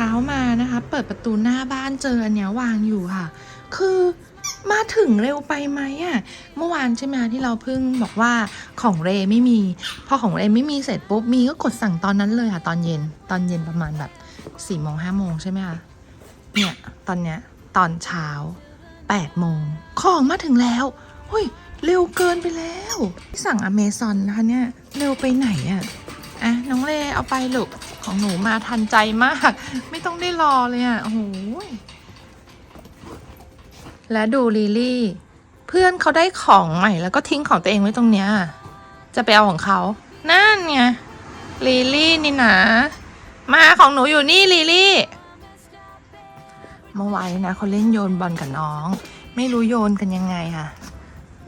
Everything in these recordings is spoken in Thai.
ช้ามานะคะ เปิดประตูหน้าบ้านเจออันเนี้ยวางอยู่ค่ะ คือมาถึงเร็วไปไหมอะเมื่อวานใช่ไหมที่เราเพิ่งบอกว่าของเรไม่มี พอของเรไม่มีเสร็จปุ๊บมีก็กดสั่งตอนนั้นเลยค่ะ ตอนเย็น ตอนเย็นประมาณแบบสี่โมงห้าโมงใช่ไหมคะ เนี่ยตอนเนี้ยตอนเช้าแปดโมงของมาถึงแล้วเฮ้ยเร็วเกินไปแล้วสั่งอเมซอนนะคะเนี่ยเร็วไปไหนอะอะน้องเลเอาไปลูก ของหนูมาทันใจมาก ไม่ต้องได้รอเลยอะโอ้โหและดูลิลี่ เพื่อนเขาได้ของใหม่แล้วก็ทิ้งของตัวเองไว้ตรงเนี้ยจะไปเอาของเขา นั่นไงลิลี่นี่นะ มาของหนูอยู่นี่ลิลี่ เมื่อวานนะเขาเล่นโยนบอลกับน้อง ไม่รู้โยนกันยังไงค่ะ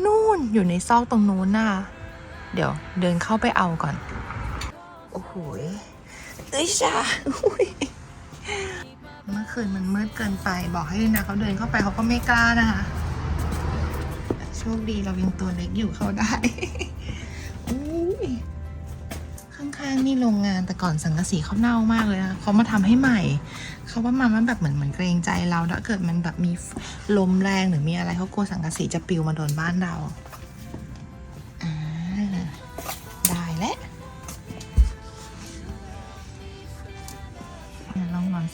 นู่นอยู่ในซอกตรงนู้นนะคะเดี๋ยวเดินเข้าไปเอาก่อน โอ้โห เอ้ยจ้าเมื่อคืนมันมืดเกินไปบอกให้นะเขาเดินเข้าไปเขาก็ไม่กล้านะคะโชคดีเรายังตัวเล็กอยู่เขาได้ข้างๆนี่โรงงานแต่ก่อนสังกะสีเขาเน่ามากเลยนะเขามาทำให้ใหม่เขาว่ามามันแบบเหมือนเหมือนเกรงใจเราถ้าเกิดมันแบบมีลมแรงหรือมีอะไรเขากลัวสังกะสีจะปลิวมาโดนบ้านเรา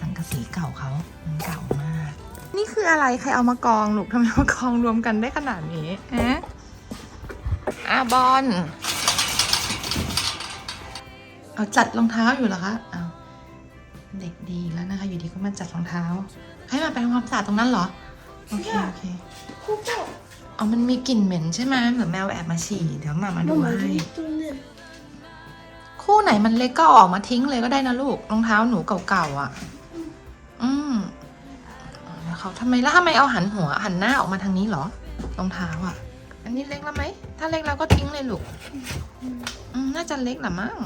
สังกะสีเก่าเขามันเก่ามาก นี่คืออะไรใครเอามากองลูกทำไมมากองรวมกันได้ขนาดนี้ฮะอาบอลเอาจัดรองเท้าอยู่เหรอคะเอาวเด็กดีแล้วนะคะ อยู่ดีก็มาจัดรองเท้า ให้มาไปทำความสะอาดตรงนั้นเหรอ โอเคโอเคอ๋อมันมีกลิ่นเหม็นใช่ไหมเหมือนแมวแอบมาฉี่เดี๋ยวมามาดูให้คู่ไหนมันเล็กก็เอาออกมาทิ้งเลยก็ได้นะลูกรองเท้าหนูเก่าๆอะอืมแล้ว เขาทำไมแล้วทำไมเอาหันหัวหันหน้าออกมาทางนี้เหรอรองเท้าอะ อันนี้เล็กแล้วไหมถ้าเล็กแล้วก็ทิ้งเลยลูกอืมน่าจะเล็กแหละมั้ง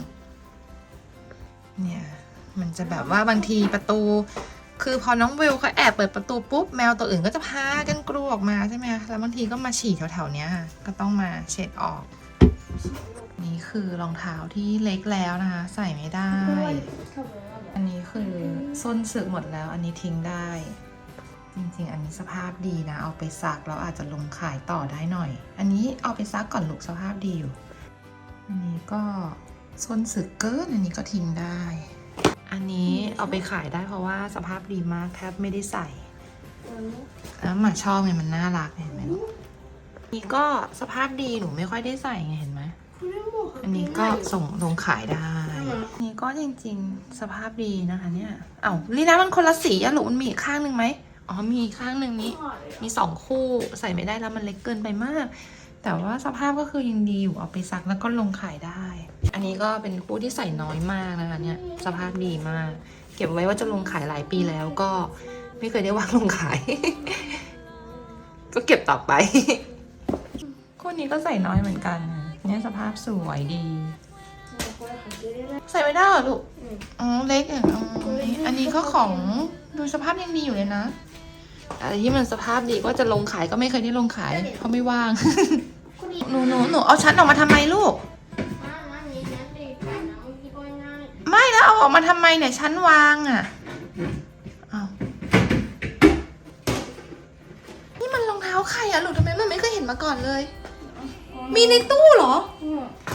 เนี่ยมันจะแบบว่าบางทีประตู คือพอน้องวิวเขาแอบเปิดประตูปุ๊บแมวตัวอื่นก็จะพากันกรูออกมาใช่ไหมคะแล้วบางทีก็มาฉี่แถวๆเนี้ยค่ะก็ต้องมาเช็ดออก นี่คือรองเท้าที่เล็กแล้วนะคะ ใส่ไม่ได้ อันนี้คือส้นสึกหมดแล้ว อันนี้ทิ้งได้ จริงๆ อันนี้สภาพดีนะ เอาไปซักแล้วอาจจะลงขายต่อได้หน่อย อันนี้เอาไปซักก่อนลูกสภาพดีอยู่ อันนี้ก็ส้นสึกเกินอันนี้ก็ทิ้งได้ อันนี้เอาไปขายได้เพราะว่าสภาพดีมากแทบไม่ได้ใส่แล้วหมาชอบไงมันน่ารักเห็นไหมลูกนี่ก็สภาพดีหนูไม่ค่อยได้ใส่ไงเห็นไหมอันนี้ก็ส่งลงขายได้อันนี้ก็จริงๆ สภาพดีนะคะเนี่ย เอ้าลีน่ามันคนละสีอะลูกมันมีข้างหนึ่งไหม อ๋อมีข้างหนึ่งนี้มีสองคู่ใส่ไม่ได้แล้วมันเล็กเกินไปมาก แต่ว่าสภาพก็คือยังดีอยู่เอาไปซักแล้วก็ลงขายได้ อันนี้ก็เป็นคู่ที่ใส่น้อยมากนะคะเนี่ยสภาพดีมาก เก็บไว้ว่าจะลงขายหลายปีแล้วก็ไม่เคยได้วางลงขาย ก็เก็บต่อไป คู่นี้ก็ใส่น้อยเหมือนกันเนี่ยสภาพสวยดี ใส่ไม่ได้เหรอลูกอ๋อเล็กอะอ๋ออันนี้ก็ของดูสภาพยังดีอยู่เลยนะ อะไรที่มันสภาพดีก็จะลงขายก็ไม่เคยได้ลงขายเพราะไม่ว่าง หนูหนูหนูเอาชั้นออกมาทำไมลูก ไม่แล้วเอาออกมาทำไมเนี่ยชั้นวางอะเอานี่มันรองเท้าใครอะลูกทำไมมันไม่เคยเห็นมาก่อนเลย มีในตู้เหรอ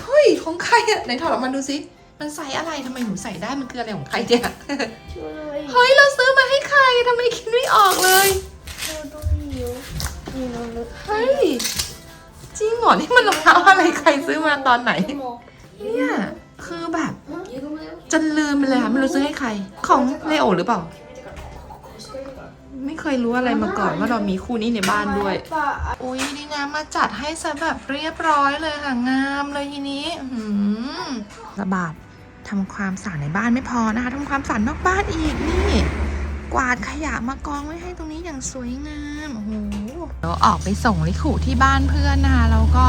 เฮ้ยของใครอะไหนถอดออกมาดูสิมันใส่อะไรทำไมหนูใส่ได้มันคืออะไรของใครเนี่ยเฮ้ยเราซื้อมาให้ใครทำไม อนี่มันรองเท้าอะไรใครซื้อมาตอนไหน เนี่ยคือแบบจะลืมไปเลยค่ะไม่รู้ซื้อให้ใคร ของเลโอหรือเปล่า ไม่เคยรู้อะไรมาก่อนว่าเรามีคู่นี้ในบ้านด้วย อุ้ยดีนะมาจัดให้ซะแบบเรียบร้อยเลยค่ะงามเลยทีนี้หือระบาดทำความสะอาดในบ้านไม่พอนะคะทำความสะอาดนอกบ้านอีกนี่ กวาดขยะมากองไว้ให้ตรงนี้อย่างสวยงามโอ้โหเราออกไปส่งลิขุที่บ้านเพื่อนนะคะแล้วก็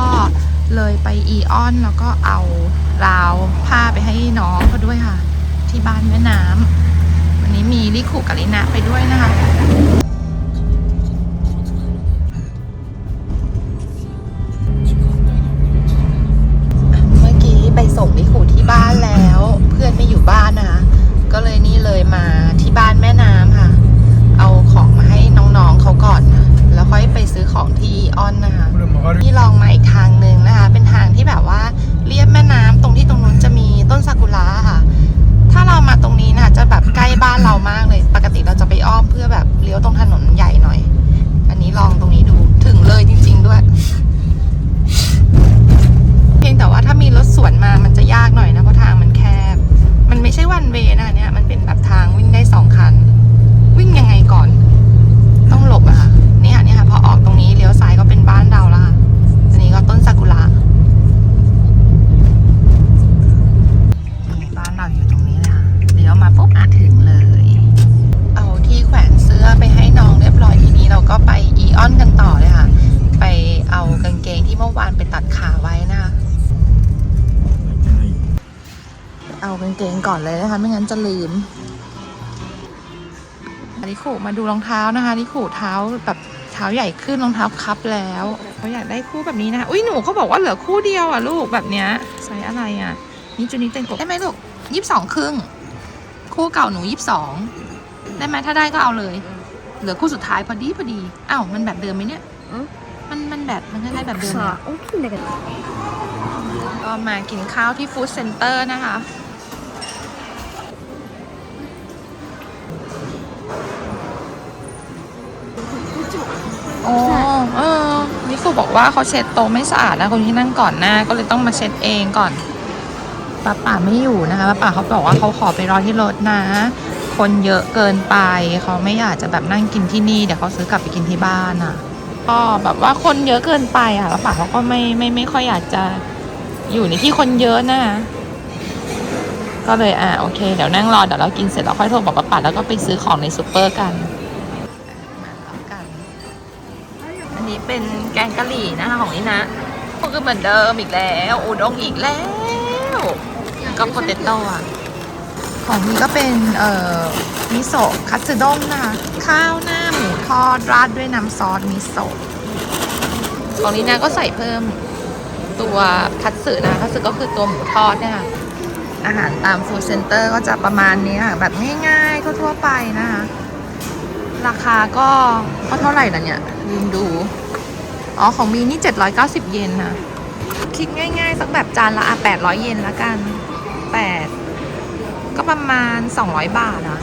เลยไปอีออนแล้วก็เอาราวผ้าไปให้น้องเขาด้วยค่ะ ที่บ้านแม่น้ำวันนี้มีลิขุกับลินะไปด้วยนะคะ จะลืมนิคุมาดูรองเท้านะคะนิคุเท้าแบบเท้าใหญ่ขึ้นรองเท้าคับแล้วเขาอยากได้คู่แบบนี้นะอุ้ยหนูเขาบอกว่าเหลือคู่เดียวอะลูกแบบเนี้ยใส่อะไรอะนี่จุนี้เต็งกบได้ไหมลูกยี่สิบสองครึ่งคู่เก่าหนูยี่สิบสองได้ไหมถ้าได้ก็เอาเลย เหลือคู่สุดท้ายพอดีพอดีอ้าวมันแบบเดิมไหมเนี่ยมันมันแบบมันคล้ายแบบเดิมเลยก็มากินข้าวที่ฟู้ดเซ็นเตอร์นะคะ โอ้เออมิสุบอกว่าเขาเช็ดโต๊ะไม่สะอาดนะคนที่นั่งก่อนหน้าก็เลยต้องมาเช็ดเองก่อนป้าป่าไม่อยู่นะคะป้าป่าเขาบอกว่าเขาขอไปรอที่รถนะ คนเยอะเกินไปเขาไม่อยากจะแบบนั่งกินที่นี่เดี๋ยวเขาซื้อกลับไปกินที่บ้านอะก็แบบว่าคนเยอะเกินไปอะป้าป่าเขาก็ไม่ไม่ไม่ค่อยอยากจะอยู่ในที่คนเยอะนะก็เลยอะโอเค เดี๋ยวนั่งรอเดี๋ยวเรากินเสร็จแล้วค่อยโทรบอกป้าป่าแล้วก็ไปซื้อของในซูเปอร์กัน เป็นแกงกะหรี่นะคะของนี่นะก็คือเหมือนเดิมอีกแล้วอุด้งอีกแล้วก็โปเตโต้อะของนี้ก็เป็นเอ่อมิโซะคัตสึด้งนะคะข้าวหน้าหมูทอดราดด้วยน้ำซอสมิโซะของนี้นะก็ใส่เพิ่มตัวคัตสึนะคัตสึก็คือตัวหมูทอดเนี่ยค่ะอาหารตามฟู้ดเซ็นเตอร์ก็จะประมาณนี้ค่ะแบบง่ายๆทั่วๆไปนะคะ ราคาก็ก็เท่าไหร่นะเนี่ยลืมดู อ๋อ ของมีนี่ 790 เยนนะ คิดง่ายๆ สักแบบจานละอะ800 เยนละกัน 8 ก็ประมาณ 200 บาทอะ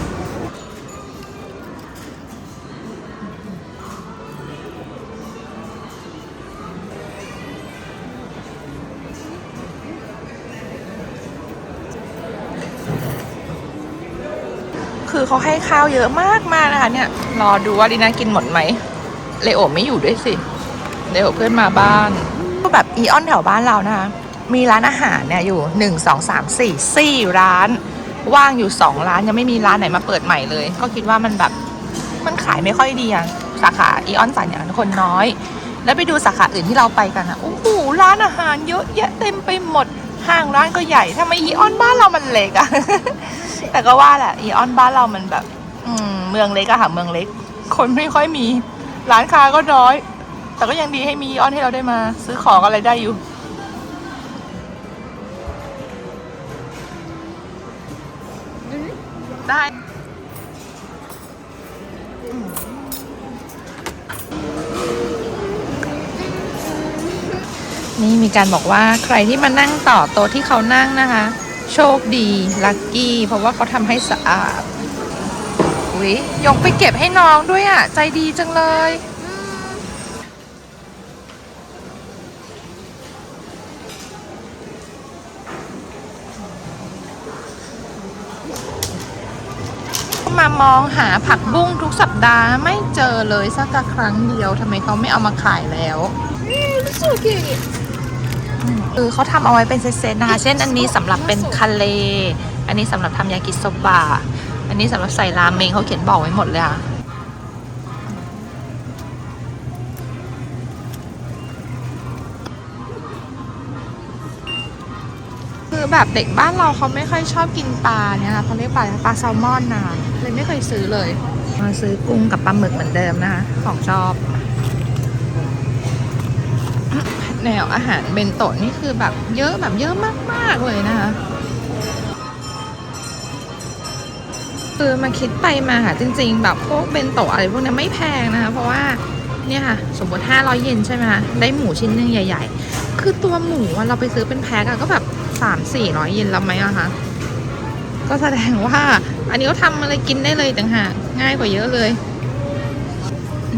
คือเขาให้ข้าวเยอะมากมากนะคะเนี่ย รอดูว่าดีน่ากินหมดไหมเลโอไม่อยู่ด้วยสิ เลโอเพื่อนมาบ้านก็แบบอีออนแถวบ้านเรานะคะ มีร้านอาหารเนี่ยอยู่หนึ่งสองสามสี่สี่ร้าน ว่างอยู่สองร้านยังไม่มีร้านไหนมาเปิดใหม่เลย ก็คิดว่ามันแบบมันขายไม่ค่อยดีอะสาขาอีออนสันอย่างคนน้อย แล้วไปดูสาขาอื่นที่เราไปกันอะโอ้โหร้านอาหารเยอะแยะเต็มไปหมดห้างร้านก็ใหญ่ทำไมอีออนบ้านเรามันเล็กอะแต่ก็ว่าแหละอีออนบ้านเรามันแบบ อืม เมืองเล็กอะค่ะเมืองเล็ก คนไม่ค่อยมี ร้านค้าก็น้อย แต่ก็ยังดีให้มีอีออนให้เราได้มา ซื้อของอะไรได้อยู่ ได้อืมนี่มีการบอกว่าใครที่มานั่งต่อโต๊ะที่เขานั่งนะคะ โชคดีลัคกี้ เพราะว่าเขาทำให้สะอาดอุ๊ยยกไปเก็บให้น้องด้วยอะ ใจดีจังเลยมามมองหาผักบุ้งทุกสัปดาห์ไม่เจอเลยสักครั้งเดียวทำไมเขาไม่เอามาขายแล้วคือเขาทำเอาไว้เป็นเซตๆนะคะ เช่นอันนี้สำหรับเป็นคาเล อันนี้สำหรับทำยากิโซบะ อันนี้สำหรับใส่รามเมงเขาเขียนบอกไว้หมดเลยค่ะ แบบเด็กบ้านเราเขาไม่ค่อยชอบกินปลาเนี่ยค่ะเขาเรียกปลาปลาแซลมอนนะเลยไม่เคยซื้อเลย มาซื้อกุ้งกับปลาหมึกเหมือนเดิมนะคะของชอบแนวอาหารเบนโตะนี่คือแบบเยอะแบบเยอะมากๆเลยนะคะคือมาคิดไปมาค่ะจริง ๆ แบบพวกเบนโตะอะไรพวกนี้ไม่แพงนะคะ เพราะว่าเนี่ยค่ะสมมติ500 เยนใช่ไหมคะได้หมูชิ้นหนึ่งใหญ่ ๆ คือตัวหมูอะเราไปซื้อเป็นแพ็คอะก็แบบ สามสี่ร้อยเยนแล้วไหมอะคะก็แสดงว่า อันนี้เขาทำอะไรกินได้เลยต่างหากง่ายกว่าเยอะเลย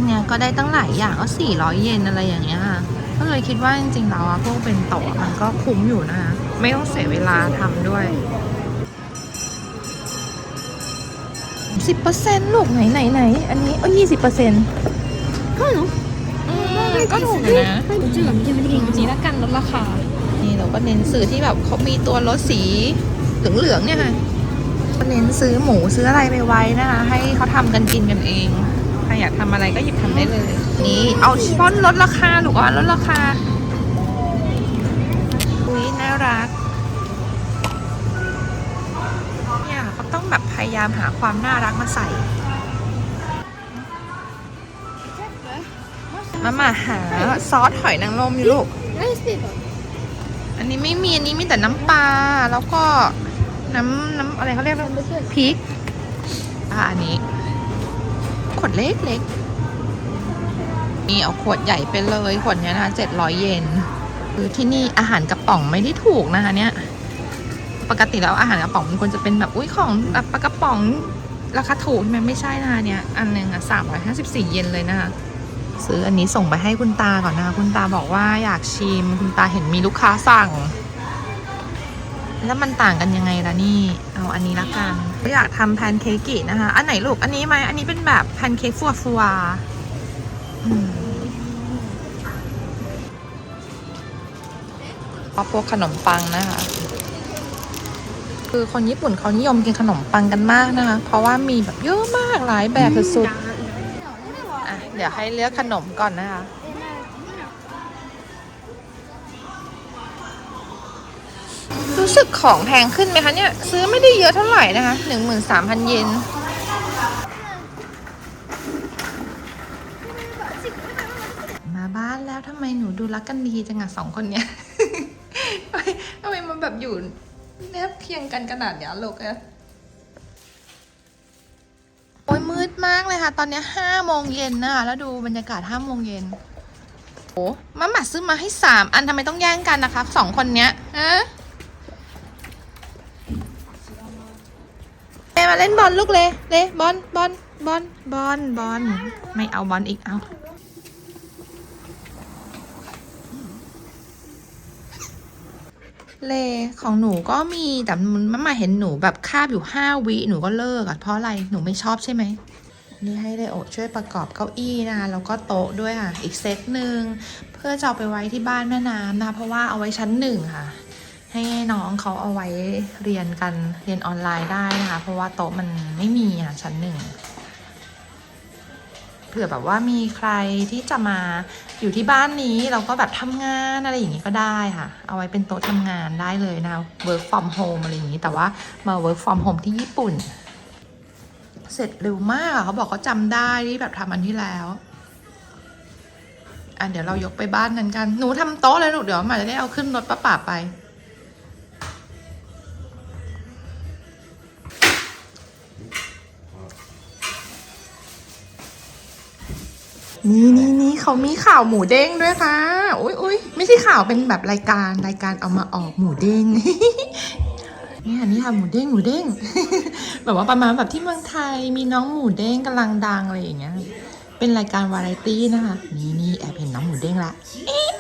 เนี่ยก็ได้ตั้งหลายอย่างก็สี่ร้อยเยนอะไรอย่างเงี้ยค่ะก็เลยคิดว่าจริงๆแล้วอะพวกเป็นต่อมันก็คุ้มอยู่นะคะไม่ต้องเสียเวลาทำด้วยสิบเปอร์เซ็นต์ลูกไหนไหนไหนอันนี้เอ้ยี่สิบเปอร์เซ็นต์ก็หถูกนะจริงจริงจริงจริงจล้วกันลดราคาี่เราก็เน้นซื้อที่แบบเขามีตัวรถสีเหลืองๆเนี่ยค่ะก็เน้นซื้อหมูซื้ออะไรไปไว้นะคะ ให้เขาทำกันกินกันเองใครอยากทำอะไรก็หยิบทำได้เลย นี่เอาช้อนลดราคาหรือว่าลดราคาอุ้ยน่ารักเนี่ยเขาต้องแบบพยายามหาความน่ารักมาใส่มามาหาซอสหอยนางรมอยู่ลูก อันนี้ไม่มีอันนี้มีแต่น้ำปลาแล้วก็น้ำน้ำอะไรเขาเรียกว่าพริกอ่าอันนี้ ขวดเล็กเล็กนี่เอาขวดใหญ่ไปเลยขวดเนี้ยนะเจ็ดร้อยเยนคือที่นี่อาหารกระป๋องไม่ได้ถูกนะคะเนี่ยปกติแล้วอาหารกระป๋องมันควรจะเป็นแบบอุ้ยของแบบปลากระป๋องราคาถูกใช่ไหมไม่ใช่นะคะเนี่ยอันหนึ่งอะสามร้อยห้าสิบสี่เยนเลยนะคะ ซื้ออันนี้ส่งไปให้คุณตาก่อนนะคะคุณตาบอกว่าอยากชิม คุณตาเห็นมีลูกค้าสั่ง แล้วมันต่างกันยังไงล่ะนี่ เอาอันนี้ละกันอยากทำแพนเค้กกินะคะ อันไหนลูกอันนี้ไหมอันนี้เป็นแบบแพนเค้กฟัวฟัวอืมเอาพวกขนมปังนะคะ คือคนญี่ปุ่นเขานิยมกินขนมปังกันมากนะคะ เพราะว่ามีแบบเยอะมากหลายแบบสุดๆ เดี๋ยวให้เลือกขนมก่อนนะคะ รู้สึกของแพงขึ้นไหมคะเนี่ย ซื้อไม่ได้เยอะเท่าไหร่นะคะหนึ่งหมื่นสามพันเยนมาบ้านแล้วทำไมหนูดูรักกันดีจังอะสองคนเนี้ยทำไมทำไมมันแบบอยู่แนบเคียงกันขนาดเนี้ยลูกอะ โอ้ยมืดมากเลยค่ะ ตอนนี้ห้าโมงเย็นนะคะแล้วดูบรรยากาศห้าโมงเย็นโอ้มาหมัดซื้อมาให้สามอันทำไมต้องแย่งกันนะคะสองคนเนี้ยฮะเอมาเล่นบอลลูกเลยเลยบอลบอลบอลบอลบอลไม่เอาบอลอีกเอา เลของหนูก็มีแต่มันมาเห็นหนูแบบคาบอยู่ห้าวิหนูก็เลิกอะเพราะอะไรหนูไม่ชอบใช่ไหมนี่ให้เลโอช่วยประกอบเก้าอี้นะคะแล้วก็โต๊ะด้วยค่ะ อีกเซตหนึ่งเพื่อจะเอาไปไว้ที่บ้านแม่น้ำนะเพราะว่าเอาไว้ชั้นหนึ่งค่ะ ให้น้องเขาเอาไว้เรียนกันเรียนออนไลน์ได้นะคะ เพราะว่าโต๊ะมันไม่มีอะชั้นหนึ่ง ผื่อแบบว่ามีใครที่จะมาอยู่ที่บ้านนี้เราก็แบบทำงานอะไรอย่างนี้ก็ได้ค่ะ เอาไว้เป็นโต๊ะทำงานได้เลยนะ work from home อะไรอย่างนี้ แต่ว่ามา work from home ที่ญี่ปุ่น เสร็จเร็วมากเขาบอกเขาจำได้ที่แบบทำอันที่แล้วอะเดี๋ยวเรายกไปบ้านนั้นกัน หนูทำโต๊ะเลยลูกเดี๋ยวมาจะได้เอาขึ้นรถป้าป่าไป นี่นี่นี่เขามีข่าวหมูเด้งด้วยค่ะ อุ้ยอุ้ยไม่ใช่ข่าวเป็นแบบรายการรายการเอามาออกหมูเด้งเนี่ยนี่ค่ะหมูเด้งหมูเด้ง แบบว่าประมาณแบบที่เมืองไทยมีน้องหมูเด้งกำลังดังอะไรอย่างเงี้ย เป็นรายการวาไรตี้นะคะ นี่นี่แอบเห็นน้องหมูเด้งละเอ๊ะ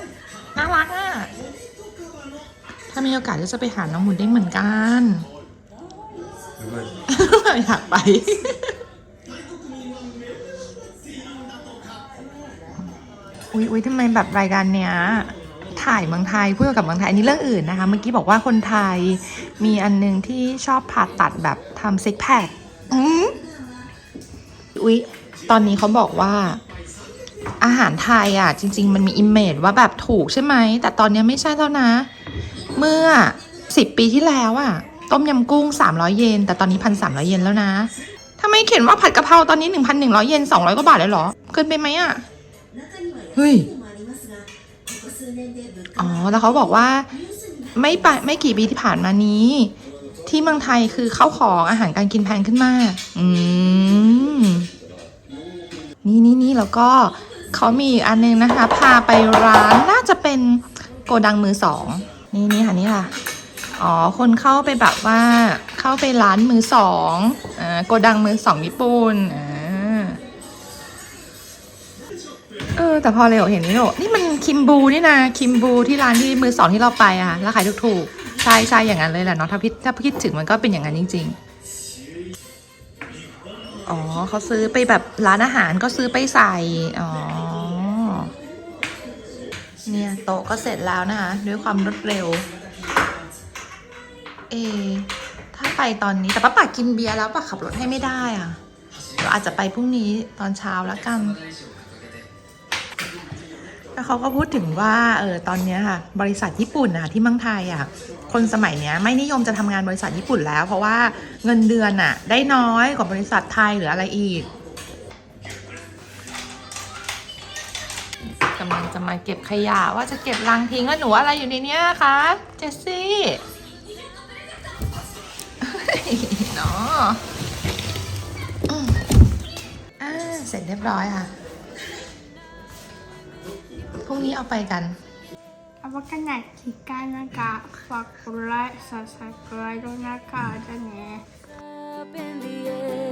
น่ารักอะ ถ้ามีโอกาสก็จะไปหาน้องหมูเด้งเหมือนกันอยากไป อุ๊ยอุ๊ยทำไมแบบรายการเนี้ยถ่ายเมืองไทยพูดกับเมืองไทยอันนี้เรื่องอื่นนะคะ เมื่อกี้บอกว่าคนไทยมีอันหนึงที่ชอบผ่าตัดแบบทำซิกแพคอืมอุ๊ยตอนนี้เขาบอกว่าอาหารไทยอะ จริง ๆ มันมีอิมเมจว่าแบบถูกใช่ไหม แต่ตอนนี้ไม่ใช่แล้วนะ เมื่อสิบปีที่แล้วอะ ต้มยำกุ้ง 300 เยน แต่ตอนนี้พันสามร้อยเยนแล้วนะทำไมเขียนว่าผัดกะเพราตอนนี้ 1,100 เยน 200 กว่าบาทเลยเหรอ เกินไปไหมอะ เฮ้ยอ๋อแล้วเขาบอกว่าไม่ไปไม่กี่ปีที่ผ่านมานี้ ที่เมืองไทยคือข้าวของอาหารการกินแพงขึ้นมาก อืมนี่นี่นี่แล้วก็เขามีอีกอันนึงนะคะ พาไปร้านน่าจะเป็นโกดังมือสองนี่นี่ค่ะนี่ค่ะอ๋อ คนเข้าไปแบบว่าเข้าไปร้านมือสองอ่าโกดังมือสองญี่ปุ่นอ่า เออแต่พอเร็วเห็นนี่โหนี่มันคิมบูนี่นะคิมบูที่ร้านที่มือสองที่เราไปอะแล้วขายถูกๆใช่ใช่อย่างนั้นเลยแหละเนาะถ้าพิถ้าคิดถึงมันก็เป็นอย่างนั้นจริง ๆ อ๋อเขาซื้อไปแบบร้านอาหารก็ซื้อไปใส่ อ๋อเนี่ยโต๊ะก็เสร็จแล้วนะคะ ด้วยความรวดเร็ว เอ ถ้าไปตอนนี้แต่ป้าป่ากินเบียร์แล้วป้าขับรถให้ไม่ได้อะเอยวอาจจะไปพรุ่งนี้ตอนเช้าแล้วกัน แล้วเขาก็พูดถึงว่าเออตอนเนี้ยค่ะบริษัทญี่ปุ่นนะคะที่เมืองไทยอะคนสมัยเนี้ยไม่นิยมจะทำงานบริษัทญี่ปุ่นแล้ว เพราะว่าเงินเดือนอะ ได้น้อยกว่าบริษัทไทยหรืออะไรอีกกำลังจะมาเก็บขยะว่าจะเก็บลังทิ้งแล้วหนูอะไรอยู่ในเนี้ยคะเจสซี่เฮ้ยเนาะอืมอ่าเสร็จเรียบร้อยค่ะ งนี้เอาไปกันเอาไปกันไหนคิดกันนะคะฝากกดไลค์ subscribe ด้วยนะคะจะาเนี่ย